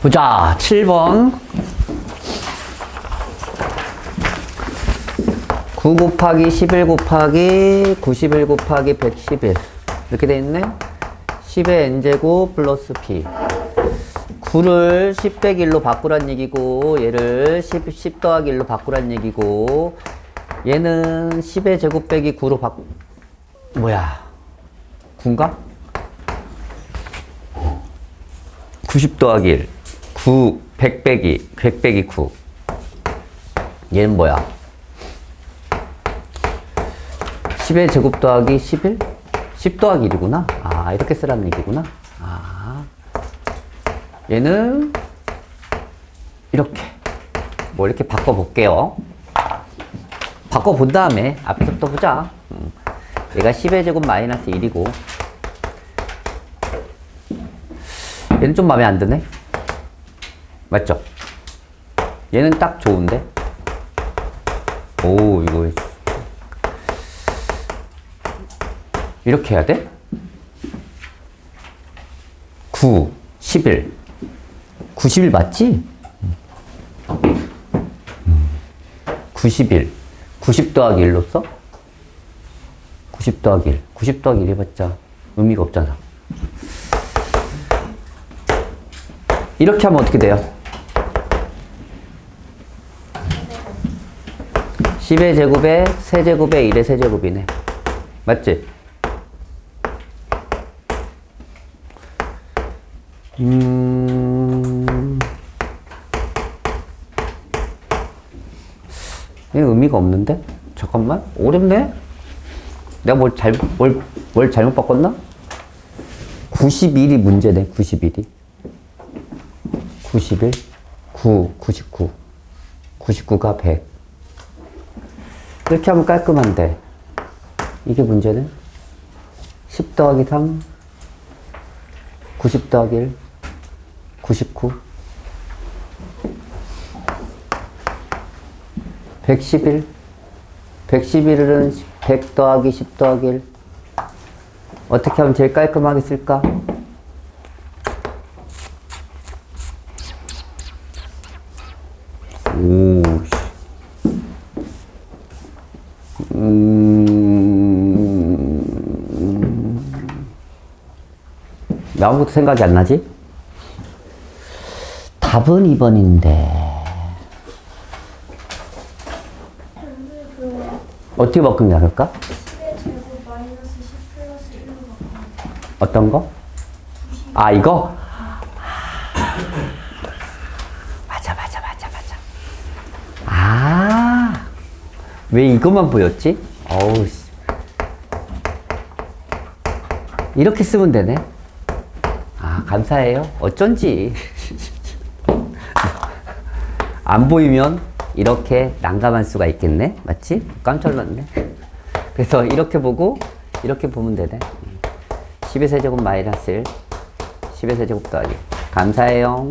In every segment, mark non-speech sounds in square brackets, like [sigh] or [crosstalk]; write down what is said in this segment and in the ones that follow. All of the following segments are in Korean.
보자. 7번. 9 곱하기 11 곱하기 91 곱하기 111. 이렇게 돼 있네. 10의 n제곱 플러스 p. 9를 10 빼기 1로 바꾸란 얘기고, 얘를 10, 10 더하기 1로 바꾸란 얘기고, 얘는 10의 제곱 빼기 9로 바, 뭐야. 9인가? 90 더하기 1. 9, 100 빼기, 100 빼기 9. 얘는 뭐야? 10의 제곱 더하기 11? 10 더하기 1이구나. 아, 이렇게 쓰라는 얘기구나. 아. 얘는 이렇게. 뭐 이렇게 바꿔볼게요. 바꿔본 다음에 앞에서부터 보자. 음. 얘가 10의 제곱 마이너스 1이고 얘는 좀 마음에 안 드네. 맞죠? 얘는 딱 좋은데. 오, 이거 이렇게 해야 돼? 9, 11. 91 맞지? 음. 91. 90 더하기 1로 써? 90 더하기 1. 90 더하기 1 해봤자 의미가 없잖아. 이렇게 하면 어떻게 돼요? 10의 제곱에 세제곱에 1의 세제곱이네. 맞지? 음... 이 의미가 없는데? 잠깐만. 어렵네? 내가 뭘 잘, 뭘, 뭘 잘못 바꿨나? 91이 문제네, 91이. 91, 9, 99. 99가 100. 이렇게 하면 깔끔한데. 이게 문제네. 10 더하기 3, 90 더하기 1, 99. 111. 111은 100 더하기 10 더하기 1. 어떻게 하면 제일 깔끔하게 쓸까? 음, 왜 아무것도 생각이 안 나지? 답은 2번인데. 어떻게 바꾸면 나을까? 10의 제곱 마이너스 10 플러스 1로 바꿔. 어떤 거? 아, 이거? 맞아, 맞아, 맞아, 맞아. 아, 왜 이것만 보였지? 어우, 씨. 이렇게 쓰면 되네. 아, 감사해요. 어쩐지. [laughs] 안 보이면 이렇게 난감할 수가 있겠네. 맞지? 깜짝 놀랐네. 그래서 이렇게 보고, 이렇게 보면 되네. 10의 세제곱 마이너스 1. 10의 세제곱 더하기. 감사해요.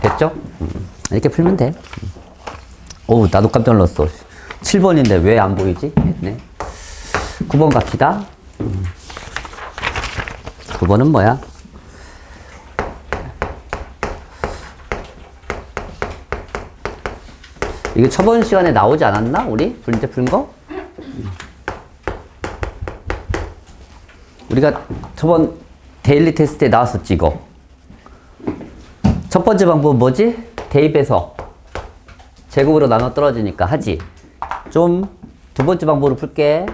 됐죠? 음, 이렇게 풀면 돼. 음. 어우, 나도 깜짝 놀랐어. 7번인데 왜 안 보이지? 네. 9번 갑시다. 음. 9번은 뭐야? 이게 저번 시간에 나오지 않았나? 우리? 문제 푼 거? 우리가 저번 데일리 테스트 때 나왔었지, 이거. 첫 번째 방법은 뭐지? 대입해서 제곱으로 나눠 떨어지니까 하지. 좀 두 번째 방법으로 풀게.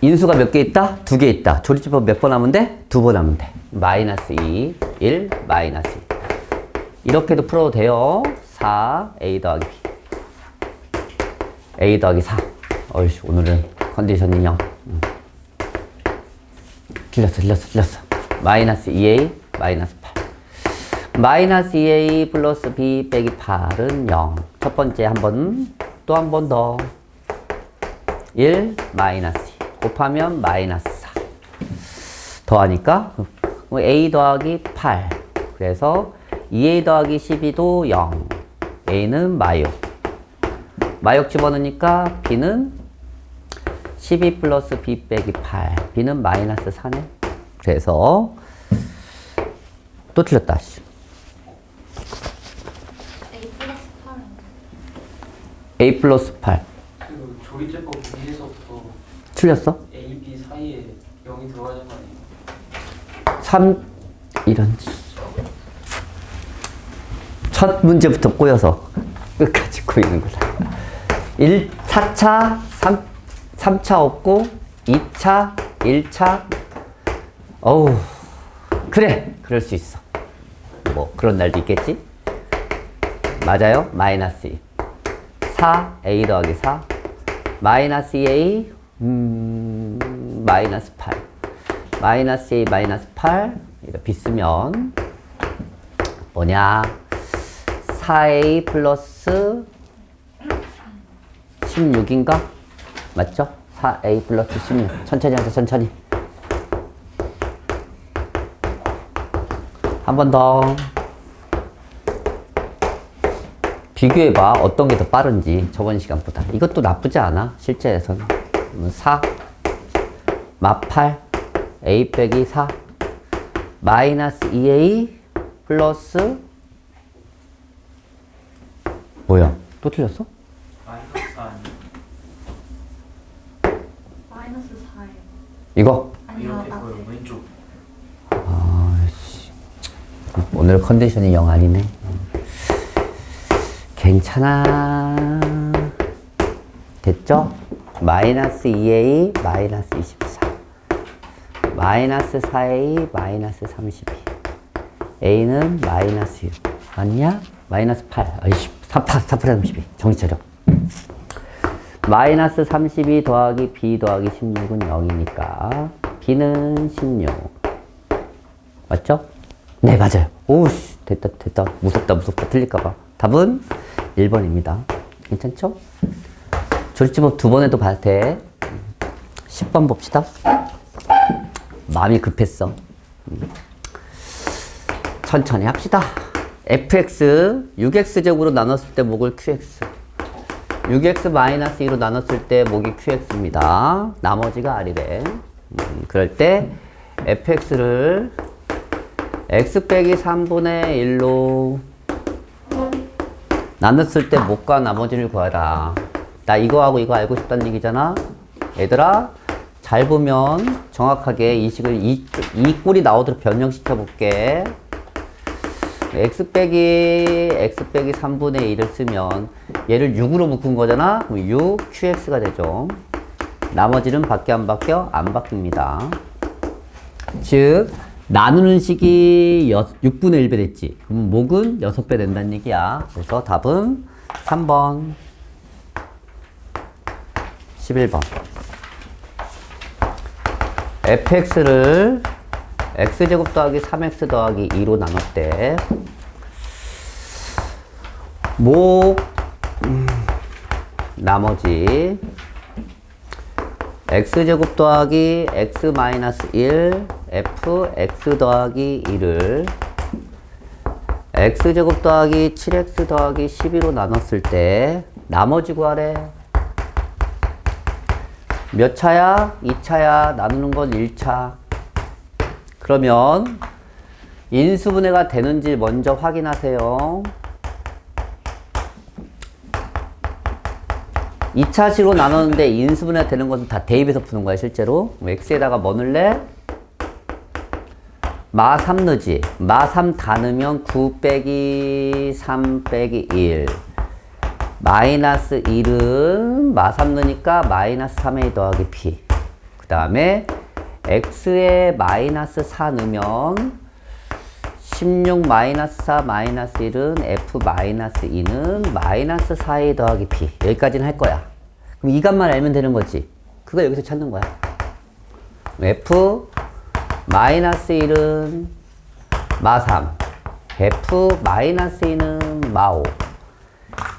인수가 몇 개 있다? 두 개 있다. 조리집법 몇 번 하면 돼? 두 번 하면 돼. 마이너스 2, 1, 마이너스 2. 이렇게도 풀어도 돼요. 4, A 더하기 B. A 더하기 4. 어이씨, 오늘은 컨디션이 0. 음. 틀렸어, 틀렸어, 틀렸어. 마이너스 2A, 마이너스 8. 마이너스 2A 플러스 B 빼기 8은 0. 첫 번째 한 번, 또 한 번 더. 1, 마이너스 2. 곱하면 마이너스 4. 더하니까 A 더하기 8. 그래서 2A 더하기 12도 0. A는 마욕. 마욕 집어넣으니까 B는 12 플러스 b 빼기 8. b는 마이너스 4네. 그래서 또 틀렸다. 씨. A 플러스 8은 a 플러스 8. 그리고 조리제법 위에서부터 틀렸어? A, B 사이에 0이 들어가는 거 아니에요? 3 이런 첫 문제부터 꼬여서 끝까지 꼬이는 거다. 1 4차 3 3차 없고 2차 1차 어우 그래 그럴 수 있어. 뭐 그런 날도 있겠지? 맞아요. 마이너스 2. 4 a 더하기 4 마이너스 2a 음, 마이너스 8 마이너스 a 마이너스 8 이거 비쓰면 뭐냐? 4a 플러스 16인가? 맞죠? 4a 플러스 16 천천히 하자 천천히. 한 번 더 비교해봐. 어떤 게 더 빠른지 저번 시간보다. 이것도 나쁘지 않아 실제에서는. 4 마8 a 빼기 4 마이너스 2a 플러스 뭐야? 또 틀렸어? 마이너스 아니 마이너스 4예요. 이거? 아니요, 이렇게 앞에. 보여 왼쪽. 아씨. 오늘 컨디션이 영 아니네 괜찮아. 됐죠? 마이너스 2a 마이너스 24 마이너스 4a 마이너스 32 a는 마이너스 6 맞냐? 마이너스 8 아이씨 4, 8, 4, 8, 32 정신 차려. 마이너스 32 더하기 b 더하기 16은 0이니까 b는 16 맞죠? 네 맞아요. 오씨 됐다 됐다. 무섭다 무섭다. 틀릴까봐. 답은 1번입니다. 괜찮죠? 조립지법 두번 해도 봐도 돼 10번 봅시다. 마음이 급했어. 음. 천천히 합시다. Fx 6x제곱으로 나눴을 때 목을 qx 6x-2로 나눴을 때 목이 qx입니다. 나머지가 r이래. 음, 그럴 때 fx를 x 빼기 3분의 1로 나눴을 때 목과 나머지를 구하라. 나 이거하고 이거 알고 싶다는 얘기잖아. 얘들아, 잘 보면 정확하게 이 식을 이, 이 꼴이 나오도록 변형시켜 볼게. x 빼기 x 빼기 3분의 1을 쓰면 얘를 6으로 묶은 거잖아. 그럼 6 qx가 되죠. 나머지는 바뀌어 안 바뀌어? 안 바뀝니다. 즉 나누는 식이 6분의 1배 됐지. 그럼 목은 6배 된다는 얘기야. 그래서 답은 3번. 11번. fx를 x제곱 더하기 3x 더하기 2로 나눴대. 목, 음, 나머지 x제곱 더하기 x 마이너스 1 f x 더하기 2를 x제곱 더하기 7x 더하기 12로 나눴을 때 나머지 구하래 몇 차야? 2차야? 나누는 건 1차 그러면 인수분해가 되는지 먼저 확인하세요 2차식으로 나눴는데 인수분해가 되는 것은 다 대입해서 푸는 거야 실제로 x에다가 뭐 넣을래? 마3 넣지. 마3 다 넣으면 9 빼기 3 빼기 1 마이너스 1은 마3 넣으니까 마이너스 3a 더하기 p 그 다음에 x에 마이너스 4 넣으면 16 마이너스 4 마이너스 1은 f 마이너스 2는 마이너스 4a 더하기 p 여기까지는 할 거야. 그럼 이 값만 알면 되는 거지. 그거 여기서 찾는 거야. f 마이너스 1은 마3 f 마이너스 2는 마5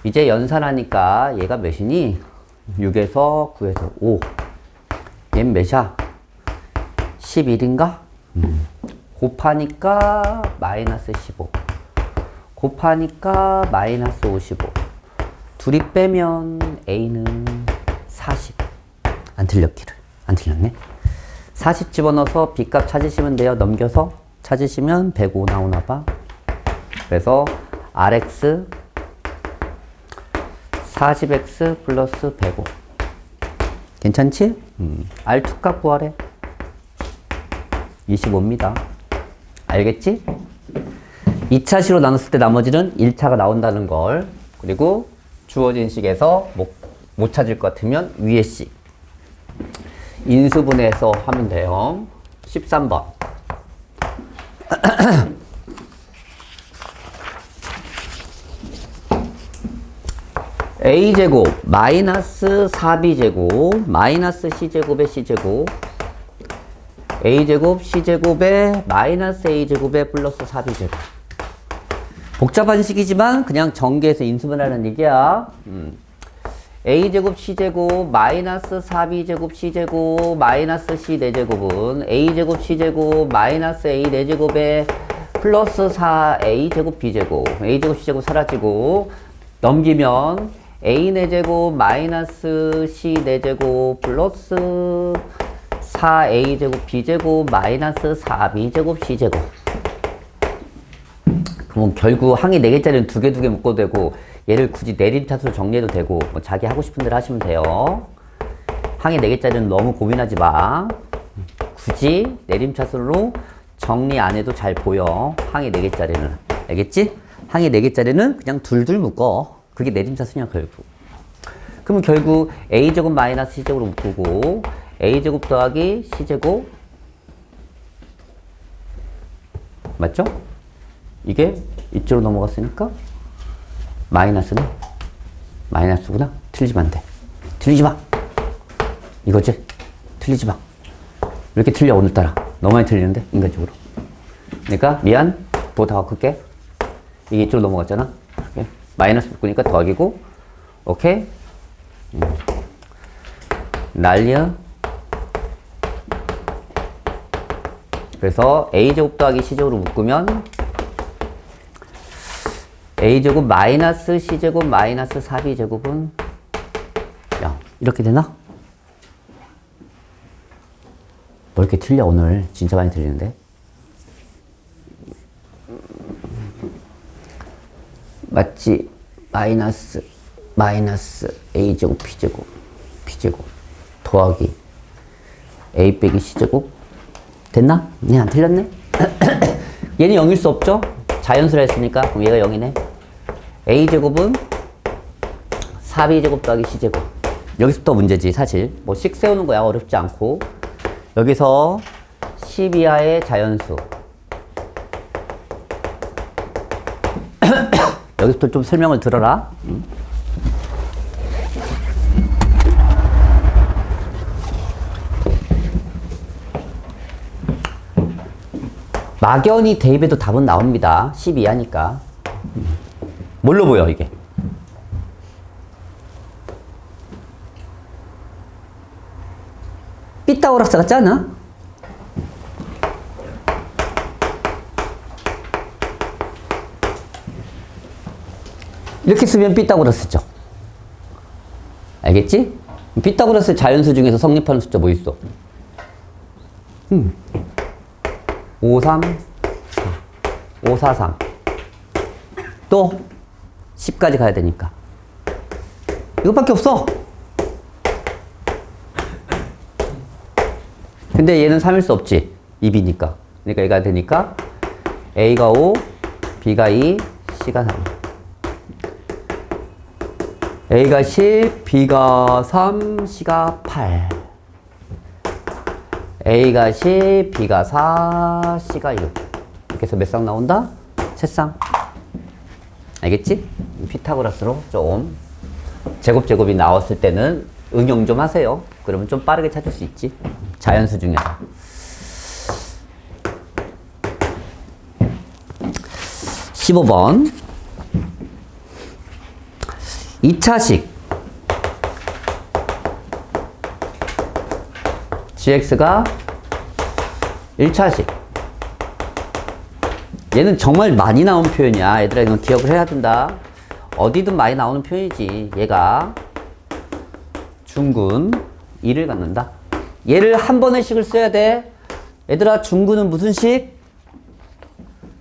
이제 연산하니까 얘가 몇이니? 6에서 9에서 5 얘는 몇이야? 11인가? 곱하니까 마이너스 15 곱하니까 마이너스 55 둘이 빼면 A는 40안 틀렸기를. 안 틀렸네. 40 집어넣어서 B값 찾으시면 돼요. 넘겨서 찾으시면 105 나오나 봐. 그래서 RX 40X 플러스 105. 괜찮지? 음. R2 값 구하래. 25입니다. 알겠지? 2차 시로 나눴을 때 나머지는 1차가 나온다는 걸. 그리고 주어진 식에서 못, 못 찾을 것 같으면 위에 식. 인수분해해서 하면 돼요. 13번. [clears throat] a제곱 마이너스 4b제곱 마이너스 c제곱의 c제곱 a제곱 c제곱에 마이너스 a제곱에 플러스 4b제곱 복잡한 식이지만 그냥 전개해서 인수분하는 얘기야 음. A제곱 c제곱 마이너스 4b제곱 c제곱 마이너스 c 4제곱은 a제곱 c제곱 마이너스 a 4제곱에 플러스 4a제곱 b제곱. A제곱 c제곱 사라지고 넘기면 a 4제곱 마이너스 c 4제곱 플러스 4a제곱 b제곱 마이너스 4b제곱 c제곱. 그럼 결국 항이 4개짜리는 두개두개 묶어도 되고 얘를 굳이 내림차수로 정리해도 되고 뭐 자기 하고 싶은 대로 하시면 돼요. 항이 4개짜리는 너무 고민하지 마. 굳이 내림차수로 정리 안 해도 잘 보여. 항이 4개짜리는. 알겠지? 항이 4개짜리는 그냥 둘둘 묶어. 그게 내림차수냐 결국. 그러면 결국 a제곱 마이너스 c제곱으로 묶고 a제곱 더하기 c제곱 맞죠? 이게 이쪽으로 넘어갔으니까 마이너스는 마이너스구나. 틀리지면 안 돼. 틀리지 마. 이거지? 틀리지 마. 왜 이렇게 틀려 오늘따라? 너무 많이 틀리는데 인간적으로. 그러니까 미안. 보다 바꿀게. 이게 이쪽으로 넘어갔잖아. 오케이. 마이너스 바꾸니까 더하기고. 오케이. 음. 난리야. 그래서 a제곱 더하기 c제곱으로 묶으면 a제곱 마이너스 c제곱 마이너스 4b제곱은 0 이렇게 되나? 뭐 이렇게 틀려 오늘 진짜 많이 틀리는데 맞지? 마이너스 마이너스 a제곱 b제곱 b제곱 더하기 a 빼기 c제곱 됐나? 네, 안 틀렸네? [clears throat] 얘는 0일 수 없죠? 자연수라 했으니까 그럼 얘가 0이네 a제곱은 4b제곱 더하기 c제곱 여기서부터 문제지 사실 뭐 식 세우는 거야 어렵지 않고 여기서 10 이하의 자연수 [coughs] 여기서부터 좀 설명을 들어라 음. 막연히 대입해도 답은 나옵니다. 10 이하니까. 뭘로 보여, 이게? 피타고라스 같지 않아? 이렇게 쓰면 피타고라스죠. 알겠지? 피타고라스 자연수 중에서 성립하는 숫자 뭐 있어? 5, 3, 4. 5, 4, 3. 또 10까지 가야 되니까. 이것밖에 없어. 근데 얘는 3일 수 없지. 2B니까. 그러니까 얘가 되니까 A가 5, B가 2, C가 3. A가 10, B가 3, C가 8. A가 10, B가 4, C가 6. 이렇게 해서 몇 쌍 나온다? 세 쌍. 알겠지? 피타고라스로 좀 제곱 제곱이 나왔을 때는 응용 좀 하세요. 그러면 좀 빠르게 찾을 수 있지. 자연수 중에서. 15번. 2차식. gx가 1차식. 얘는 정말 많이 나온 표현이야. 얘들아, 이건 기억을 해야 된다. 어디든 많이 나오는 표현이지. 얘가 중근, 2를 갖는다. 얘를 한 번의 식을 써야 돼. 얘들아, 중구는 무슨 식?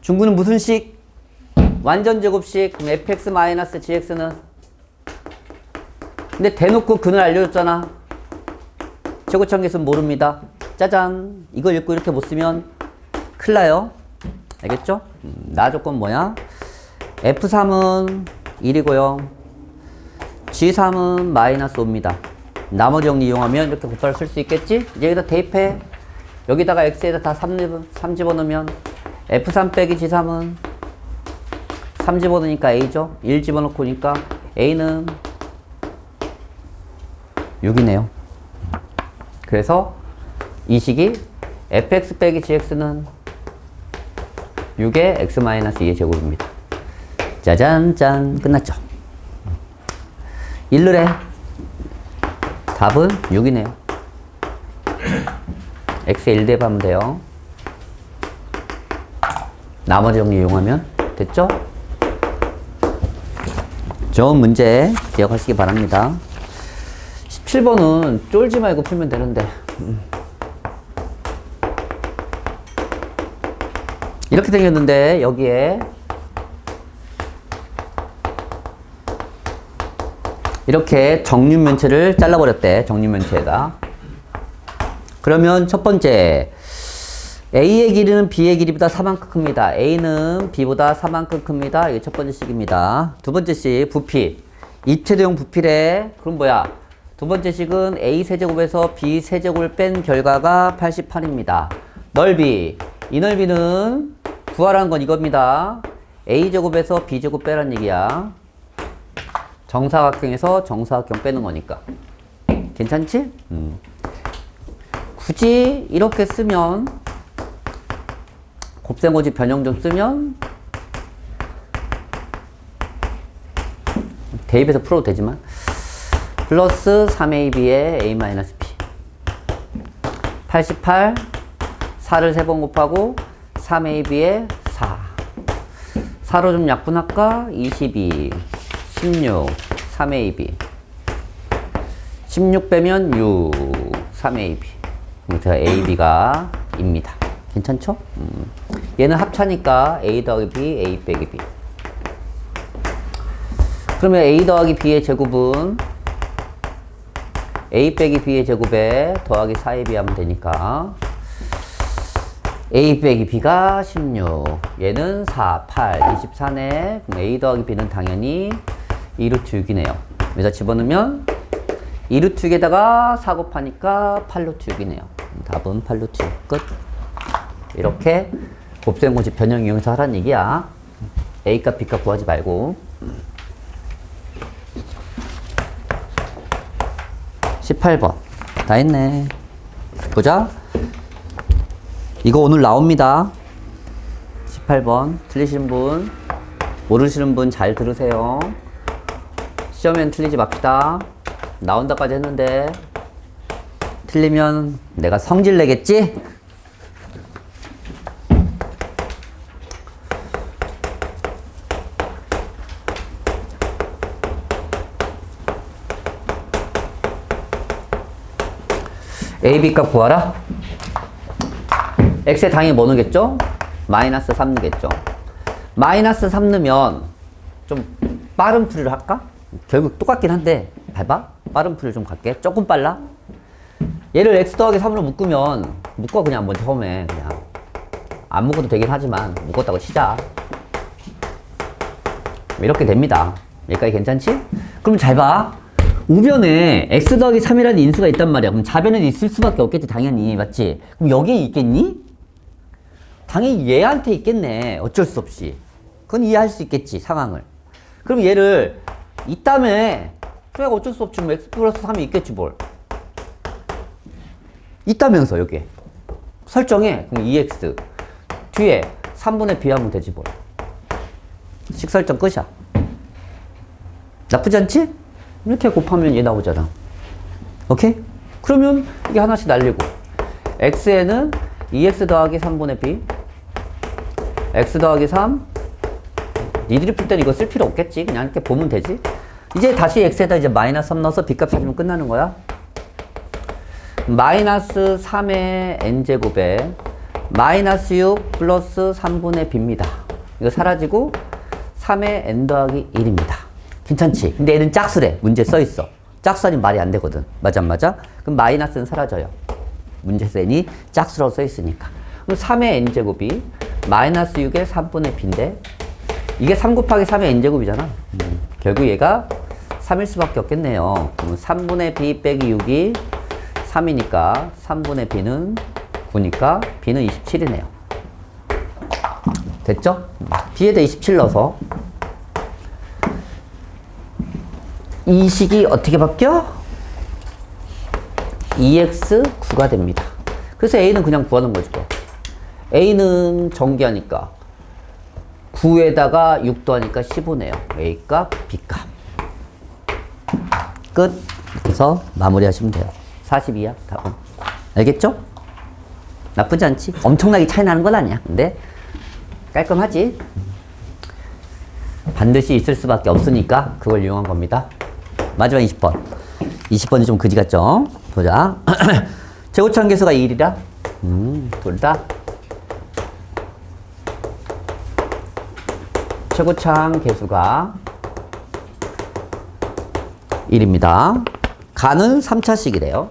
중구는 무슨 식? 완전 제곱식. 그럼 fx-gx는? 근데 대놓고 근을 알려줬잖아. 최고점계수는 모릅니다. 짜잔. 이거 읽고 이렇게 못 쓰면 큰일 나요. 알겠죠? 음, 나 조건 뭐야? F3은 1이고요. G3은 마이너스 5입니다. 나머지 정리 이용하면 이렇게 곱하기 쓸수 있겠지? 이제 여기다 대입해. 여기다가 X에다 다 3, 3 집어넣으면 F3 빼기 G3은 3 집어넣으니까 A죠? 1 집어넣고 니까 A는 6이네요. 그래서 이 식이 fx 빼기 gx는 6의 x-2의 제곱입니다. 짜잔, 짠. 끝났죠? 1르래. 답은 6이네요. x에 1 대입하면 돼요. 나머지 정리 이용하면 됐죠? 좋은 문제 기억하시기 바랍니다. 17번은 쫄지 말고 풀면 되는데. 이렇게 생겼는데, 여기에. 이렇게 정육면체를 잘라버렸대, 정육면체에다. 그러면 첫 번째, A의 길이는 B의 길이보다 4만큼 큽니다. A는 B보다 4만큼 큽니다. 이게 첫 번째 식입니다. 두 번째 식, 부피. 입체대용 부피래. 그럼 뭐야? 두 번째 식은 A 세제곱에서 B 세제곱을 뺀 결과가 88입니다. 넓이. 이 넓이는 구하라는 건 이겁니다. A 제곱에서 B 제곱 빼란 얘기야. 정사각형에서 정사각형 빼는 거니까. 괜찮지? 음. 굳이 이렇게 쓰면 곱셈고지 변형 좀 쓰면 대입해서 풀어도 되지만 플러스 3ab에 a-b 88 4를 3번 곱하고 3ab에 4 4로 좀 약분할까? 22 16 3ab 16 빼면 6 3ab 그럼 제가 ab가 입니다 괜찮죠? 음. 얘는 합차니까 a 더하기 b a 빼기 b 그러면 a 더하기 b의 제곱은 a 빼기 b의 제곱에 더하기 4ab 하면 되니까 a 빼기 b가 16 얘는 4, 8, 24네. 그럼 a 더하기 b는 당연히 2루트 6이네요. 여기다 집어넣으면 2루트 6에다가 4 곱하니까 8루트 6이네요. 답은 8루트 6 끝. 이렇게 곱셈공식 변형 이용해서 하라는 얘기야. A값 B값 구하지 말고. 18번. 다 했네. 보자 이거 오늘 나옵니다 18번 틀리신 분 모르시는 분 잘 들으세요 시험엔 틀리지 맙시다 나온다까지 했는데 틀리면 내가 성질 내겠지? A, B 값 구하라. X에 당연히 뭐 넣겠죠? 마이너스 3 넣겠죠. 마이너스 3 넣으면 좀 빠른 풀이를 할까? 결국 똑같긴 한데 봐봐. 빠른 풀이 좀 갈게. 조금 빨라. 얘를 X 더하기 3으로 묶으면 묶어 그냥 먼저 처음에 그냥 안 묶어도 되긴 하지만 묶었다고 치자. 이렇게 됩니다. 여기까지 괜찮지? 그럼 잘 봐. 우변에 x 더하기 3이라는 인수가 있단 말이야. 그럼 좌변에도 있을 수밖에 없겠지, 당연히. 맞지? 그럼 여기에 있겠니? 당연히 얘한테 있겠네. 어쩔 수 없이. 그건 이해할 수 있겠지, 상황을. 그럼 얘를 있다며. 그래, 어쩔 수 없지. 뭐 x 플러스 3이 있겠지, 뭘. 있다면서, 여기에. 설정해. 그럼 2x. 뒤에 3분의 b 하면 되지, 뭘. 식 설정 끝이야. 나쁘지 않지? 이렇게 곱하면 얘 나오잖아. 오케이? 그러면 이게 하나씩 날리고 x에는 2x 더하기 3분의 b x 더하기 3 니들이 풀 때는 이거 쓸 필요 없겠지. 그냥 이렇게 보면 되지. 이제 다시 x에다 이제 마이너스 3 넣어서 b 값 찾으면 끝나는 거야. 마이너스 3의 n제곱에 마이너스 6 플러스 3분의 b입니다. 이거 사라지고 3의 n 더하기 1입니다. 괜찮지? 근데 얘는 짝수래. 문제 써 있어. 짝수 아니면 말이 안 되거든. 맞아, 안 맞아? 그럼 마이너스는 사라져요. 문제에서 n이 짝수라고 써 있으니까. 그럼 3의 n제곱이 마이너스 6의 3분의 b인데 이게 3 곱하기 3의 n제곱이잖아. 음, 결국 얘가 3일 수밖에 없겠네요. 그럼 3분의 b 빼기 6이 3이니까 3분의 b는 9니까 b는 27이네요. 됐죠? b에다 27 넣어서 이 식이 어떻게 바뀌어? 2x9가 됩니다. 그래서 a는 그냥 구하는 거죠. A는 정기하니까 9에다가 6 더하니까 15네요. a 값, b 값. 끝. 그래서 마무리하시면 돼요. 42야, 답은. 알겠죠? 나쁘지 않지? 엄청나게 차이 나는 건 아니야. 근데 깔끔하지? 반드시 있을 수밖에 없으니까 그걸 이용한 겁니다. 마지막 20번. 20번이 좀 그지 같죠? 보자. 최고차원 계수가 1이라? 음, 둘 다. 최고차항 계수가 1입니다. 가는 3차식이래요.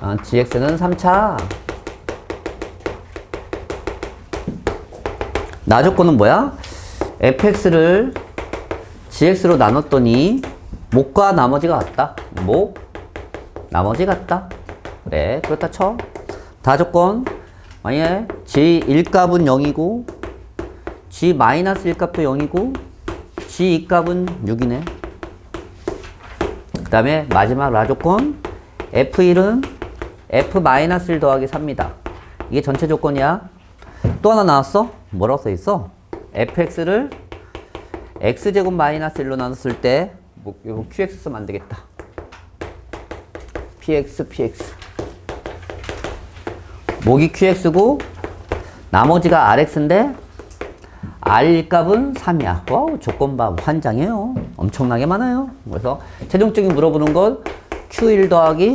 아, gx는 3차. 나 조건은 뭐야? fx를 gx로 나눴더니 목과 나머지가 같다. 목, 나머지 같다. 그래, 그렇다 쳐. 다 조건. 만약에 g1값은 0이고 g 마이너스 1값도 0이고 g 2 값은 6이네. 그 다음에 마지막 라 조건 f1은 f 마이너스 1 더하기 3입니다. 이게 전체 조건이야. 또 하나 나왔어? 뭐라고 써 있어? fx를 x제곱 마이너스 1로 나눴을 때 뭐, 이거 qx 쓰면 안 되겠다. px, px. 목이 qx고 나머지가 rx인데 R 값은 3이야. 와우, 조건 봐. 환장해요. 엄청나게 많아요. 그래서 최종적인 물어보는 건 Q1 더하기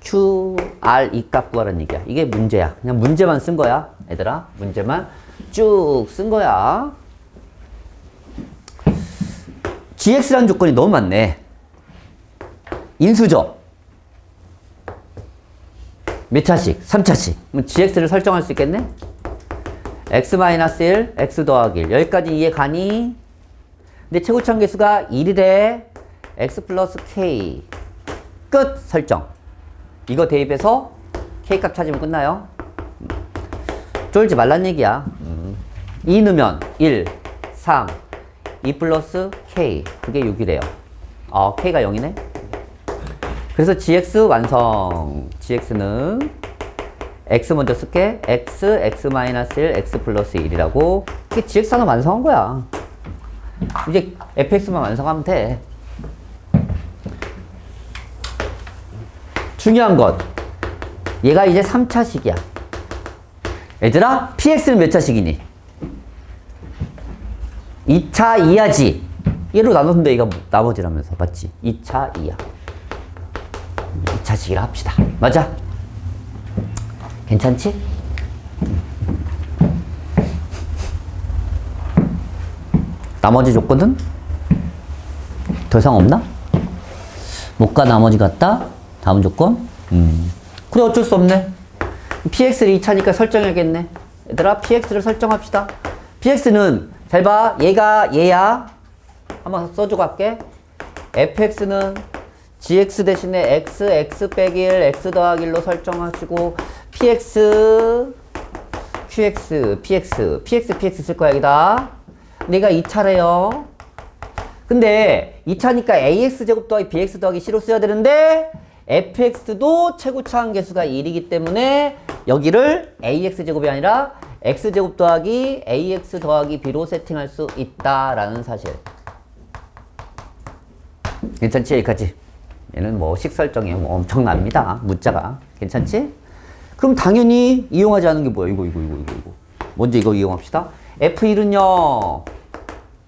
QR 이 값 구하라는 얘기야. 이게 문제야. 그냥 문제만 쓴 거야. 얘들아. 문제만 쭉 쓴 거야. GX라는 조건이 너무 많네. 인수죠? 몇 차식? 3차식. 그럼 GX를 설정할 수 있겠네? X-1, x 더하기 1. 여기까지 이해 가니? 근데 최고차원 계수가 1이래. x 플러스 k. 끝 설정. 이거 대입해서 k 값 찾으면 끝나요. 음. 쫄지 말란 얘기야. 음. 2 넣으면 1, 3, 2 플러스 k. 그게 6이래요. 어, k가 0이네. 그래서 gx 완성. gx는 x 먼저 쓸게. x, x-1, x 플러스 1이라고. 이게 gx는 완성한 거야. 이제 fx만 완성하면 돼. 중요한 것. 얘가 이제 3차식이야. 얘들아, px는 몇 차식이니? 2차 이하지. 얘로 나눴는데 얘가 나머지라면서. 맞지? 2차 이하. 2차식이라 합시다. 맞아? 괜찮지? 나머지 조건은 더 이상 없나? 못가 나머지 같다? 다음 조건? 음. 그래 어쩔 수 없네. px를 2차니까 설정해야겠네. 얘들아 px를 설정합시다. px는 잘 봐. 얘가 얘야. 한번 써주고 갈게. fx는 gx 대신에 x, x 빼기 1, x 더하기 1로 설정하시고 px, qx, px, px, px 쓸 거야 여기다. 내가 2차래요. 근데 2차니까 ax 제곱 더하기 bx 더하기 c로 써야 되는데 fx도 최고차항 계수가 1이기 때문에 여기를 ax 제곱이 아니라 x 제곱 더하기 ax 더하기 b로 세팅할 수 있다라는 사실. 괜찮지 여기까지? 얘는 뭐 식설정이 뭐 엄청납니다. 문자가 괜찮지? 그럼 당연히 이용하지 않은 게 뭐야? 이거 이거 이거 이거 이거. 먼저 이거 이용합시다. F1은요.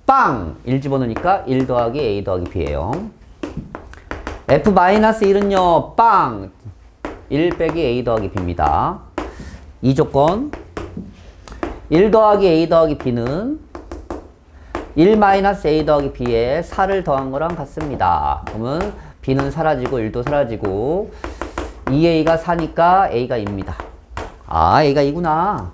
빵! 1 집어넣으니까 1 더하기 A 더하기 B예요. F-1은요. 빵! 1 빼기 a 더하기 b입니다. 이 조건 1 더하기 a 더하기 b는 1 마이너스 a 더하기 b에 4를 더한 거랑 같습니다. 그러면 b는 사라지고 1도 사라지고 2a가 4니까 a가 2입니다. 아 a가 2구나.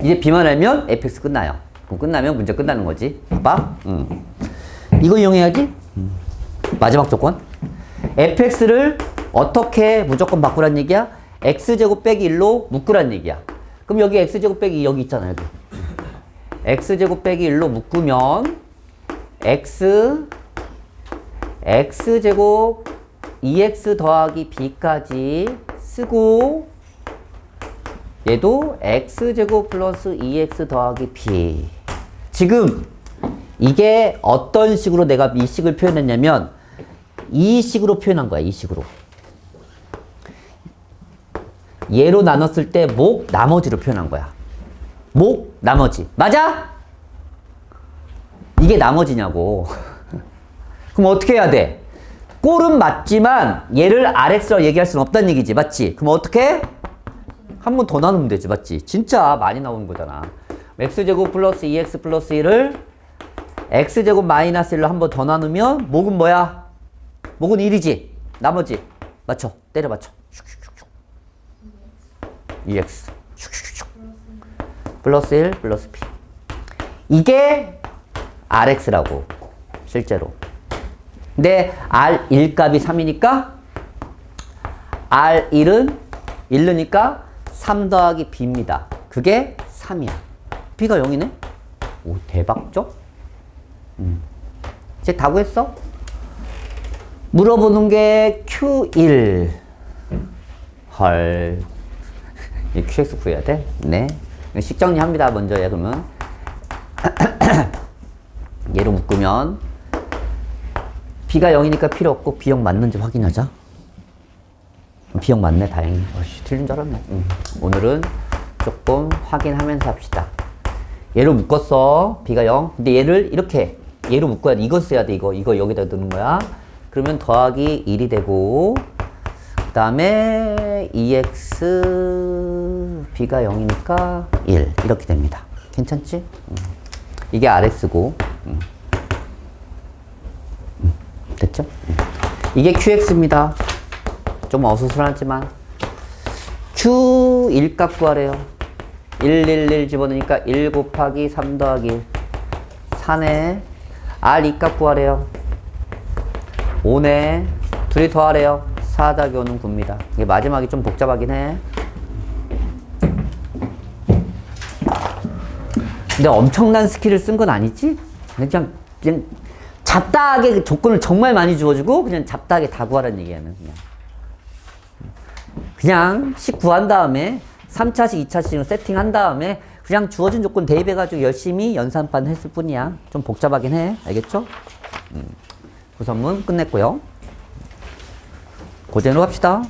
이제 b만 알면 fx 끝나요. 그럼 끝나면 문제 끝나는 거지. 봐봐. 음. 이거 이용해야지. 음. 마지막 조건. fx를 어떻게 무조건 바꾸란 얘기야? x제곱 빼기 1로 묶으란 얘기야. 그럼 여기 x제곱 빼기 2 여기 있잖아, 여기. x제곱 빼기 1로 묶으면 x x제곱 2x 더하기 b까지 쓰고 얘도 x제곱 플러스 2x 더하기 b. 지금 이게 어떤 식으로 내가 이 식을 표현했냐면 이 식으로 표현한 거야 이 식으로. 얘로 나눴을 때 목 나머지로 표현한 거야. 목 나머지. 맞아? 이게 나머지냐고. [laughs] 그럼 어떻게 해야 돼? 꼴은 맞지만 얘를 RX라고 얘기할 수는 없다는 얘기지 맞지? 그럼 어떻게? 한 번 더 나누면 되지 맞지? 진짜 많이 나오는 거잖아 x제곱 플러스 2x 플러스 1을 x제곱 마이너스 1로 한 번 더 나누면 목은 뭐야? 목은 1이지 나머지 맞춰 때려 맞춰 슉슉슉슉 2x 슉슉슉슉 플러스 1 플러스 b 이게 rx라고 실제로 근데 r1 값이 3이니까 r1은 1느니까 3 더하기 b입니다 그게 3이야 b가 0이네 오 대박죠? 음. 이제 다 구했어? 물어보는 게 q1 헐이 QX 구해야 돼? 네. 식 정리 합니다. 먼저 예, 그러면. [coughs] 얘로 묶으면 B가 0이니까 필요 없고 B형 맞는지 확인하자. B형 맞네, 다행히. 어씨, 틀린 줄 알았네. 음. 오늘은 조금 확인하면서 합시다. 얘로 묶었어. B가 0. 근데 얘를 이렇게 얘로 묶어야 돼. 이거 써야 돼. 이거. 이거 여기다 넣는 거야. 그러면 더하기 1이 되고 그 다음에 EX B가 0이니까 1 이렇게 됩니다. 괜찮지? 음. 이게 RX고 음. 음. 음. 이게 QX입니다. 좀 어수선하지만 Q 1값 구하래요. 1, 1, 1 집어넣으니까 1 곱하기 3 더하기 1 4네 R 2값 구하래요. 5네 둘이 더하래요. 4 더하기 5는 9입니다. 이게 마지막이 좀 복잡하긴 해. 근데 엄청난 스킬을 쓴 건 아니지? 그냥, 그냥 잡다하게 조건을 정말 많이 주어주고 그냥 잡다하게 다 구하라는 얘기야는 그냥. 그냥 식 구한 다음에 3차식, 2차식으로 세팅한 다음에 그냥 주어진 조건 대입해가지고 열심히 연산판 했을 뿐이야. 좀 복잡하긴 해. 알겠죠? 음. 구선문 끝냈고요. 고전으로 갑시다.